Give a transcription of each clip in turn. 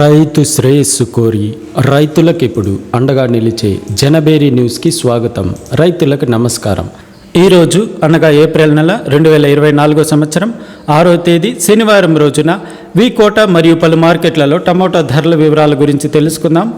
రైతు శ్రేయస్సు కోరి రైతులకు ఇప్పుడు అండగా నిలిచే జనబేరి న్యూస్కి స్వాగతం. రైతులకు నమస్కారం. ఈరోజు అనగా ఏప్రిల్ నెల రెండు వేల ఇరవై నాలుగో సంవత్సరం ఆరో తేదీ శనివారం రోజున వీకోట మరియు పలు మార్కెట్లలో టమోటా ధరల వివరాల గురించి తెలుసుకుందాం.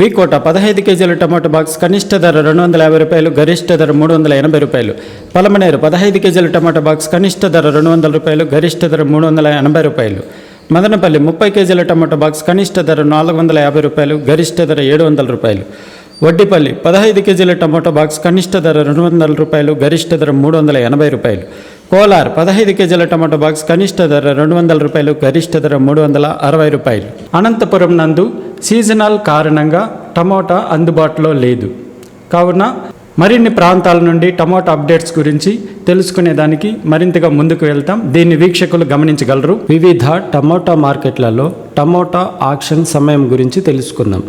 వీకోట పదహైదు కేజీల టమాటో బాక్స్ కనిష్ట ధర రెండు వందల యాభై రూపాయలు గరిష్ట ధర మూడు వందల ఎనభై రూపాయలు. పలమనేరు పదహైదు కేజీల టమాటో బాక్స్ కనిష్ట ధర రెండు వందల రూపాయలు గరిష్ట ధర మూడు వందల ఎనభై రూపాయలు. మదనపల్లి ముప్పై కేజీల టమాటో బాక్స్ కనిష్ట ధర నాలుగు వందల యాభై రూపాయలు గరిష్ట ధర ఏడు వందల రూపాయలు. వడ్డిపల్లి పదహైదు కేజీల టమాటో బాక్స్ కనిష్ట ధర రెండు వందల రూపాయలు గరిష్ట ధర మూడు వందల ఎనభై రూపాయలు. కోలార్ పదహైదు కేజీల టమాటో బాక్స్ కనిష్ట ధర రెండు వందల రూపాయలు గరిష్ట ధర మూడు వందల అరవై రూపాయలు. అనంతపురం నందు సీజనల్ కారణంగా టమోటా అందుబాటులో లేదు. కావున మరిన్ని ప్రాంతాల నుండి టమోటా అప్డేట్స్ గురించి తెలుసుకునేదానికి మరింతగా ముందుకు వెళ్తాం. దీన్ని వీక్షకులు గమనించగలరు. వివిధ టమోటా మార్కెట్లలో టమోటా ఆక్షన్ సమయం గురించి తెలుసుకుందాం.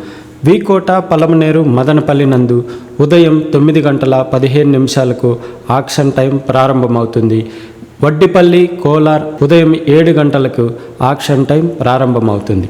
వీకోట పలమనేరు మదనపల్లి నందు ఉదయం తొమ్మిది గంటల పదిహేను నిమిషాలకు ఆక్షన్ టైం ప్రారంభమవుతుంది. వడ్డిపల్లి కోలార్ ఉదయం ఏడు గంటలకు ఆక్షన్ టైం ప్రారంభమవుతుంది.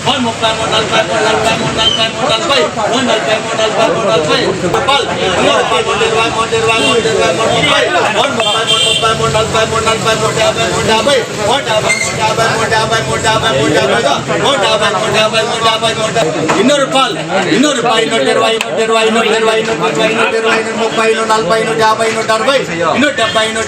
నూట ఇరవై పది నూట పది నూట ఇరవై నూట ఇరవై నూట ఇరవై నూట ఇరవై నూట ముప్పై నూట ముప్పై నూట ముప్పై నూట నలభై నూట ముప్పై నూట నలభై నూట నలభై నూట నలభై నూట నలభై నూట నలభై నూట నలభై నూట నలభై రూపాయలు నూట రూపాయలు నూట ఇరవై నూట ఇరవై నూట ఇరవై నూట ముప్పై నూట ముప్పై నూట ముప్పై నూట నలభై నూట నలభై నూట యాభై నూట యాభై నూట యాభై నూట యాభై నూట యాభై నూట యాభై నూట యాభై నూట యాభై నూట యాభై నూట యాభై నూట ఇన్నూరు రూపాయలు ఇన్నూరు రూపాయలు నూట ఇరవై నూట ఇరవై నూట ఇరవై నూట ముప్పై నూట ఇరవై నూట ముప్పై నూట నలభై నూట యాభై నూట అరవై నూట డెబ్బై నూట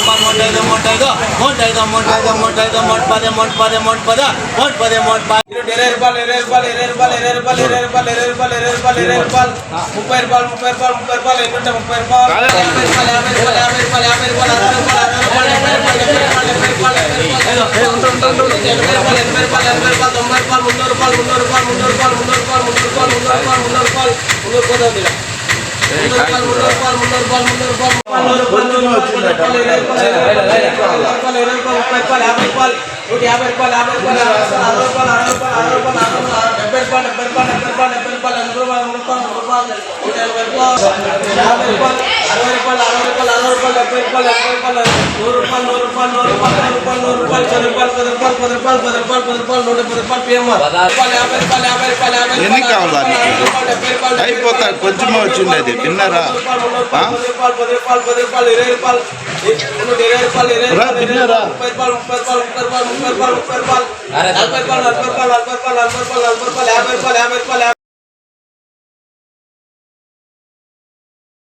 ఎనభై నూట ఎనభై నూట ఎనభై నూట తొంభై నూట తొంభై నూట తొంభై నూట తొంభై నూట తొంభై మున్నూరు రూపాయలు మున్నూరు రూపాయలు మున్నూరు రూపాయలు మున్నూరు రూపాయలు మూట ఐదు మూట ఐదు మూట ఐదు మూట ఐదు మూట ఐదు మూట పదే మూట పదే మూట పద మూట పదే మూట పది ఇరవై రూపాయలు ఇరవై రూపాయలు ఇరవై రూపాయలు ఇరవై రూపాయలు ఇరవై రూపాయలు ఇరవై రూపాయలు ఇరవై రూపాయలు ఇరవై రూపాయలు ముప్పై రూపాయలు ముప్పై రూపాయలు ముప్పై రూపాయలు ఎన్నుంట ముప్పై రూపాయలు యాభై రూపాయలు యాభై రూపాయలు యాభై రూపాయలు యాభై రూపాయలు అరవై రూపాయలు అరవై రూపాయలు డెబ్బై రూపాయలు డెబ్బై రూపాయలు డెబ్బై రూపాయలు ఎనభై రూపాయలు ఎనభై రూపాయలు ఎనభై రూపాయలు తొంభై రూపాయలు మున్నూరు రూపాయలు మున్నూరు రూపాయలు మున్నూరు రూపాయలు మున్నూరు రూపాయలు మున్నూరు రూపాయలు మున్నూరు రూపాయలు మున్నూరు రూపాయలు మున్నూరు పోతుంది మున్నూరు రూపాయలు నూట యాభై రూపాయలు యాభై రూపాయలు అరవై రూపాయలు అరవై రూపాయలు అరవై రూపాయలు అరవై రూపాయలు డెబ్బై రూపాయలు డెబ్బై రూపాయలు డెబ్బై రూపాయలు డెబ్బై రూపాయలు ఎనభై రూపాయలు ఎనభై రూపాయలు నూరు రూపాయలు నూట ఎనభై రూపాయలు యాభై రూపాయలు అరవై రూపాయలు అరవై రూపాయలు అరవై రూపాయలు డెబ్బై రూపాయలు ఎనభై రూపాయలు నూరు రూపాయలు నూరు రూపాయలు నూరు రూపాయలు నూరు రూపాయలు పది రూపాయలు పది రూపాయలు పది రూపాయలు పది రూపాయలు పది రూపాయలు నూట పది రూపాయలు పిఎంఆర్ రూపాయలు యాభై రూపాయలు యాభై రూపాయలు యాభై రూపాయలు ఎన్ని కావాలా మీకు? అరవై రూపాయలు డెబ్బై రూపాయలు డెబ్బై అయిపోతా రూపాయలు కొంచెమే వచ్చిండేది తిన్నారా? రూపాయలు పది రూపాయలు పది రూపాయలు ఇరవై రూపాయలు ఇరవై రూపాయలు ఇరవై రూపాయలు ముప్పై రూపాయలు ముప్పై రూపాయలు ముప్పై రూపాయలు ముప్పై రూపాయలు ముప్పై రూపాయలు నలభై రూపాయలు నలభై రూపాయలు నలభై రూపాయలు నలభై రూపాయలు నలభై రూపాయలు యాభై రూపాయలు యాభై రూపాయలు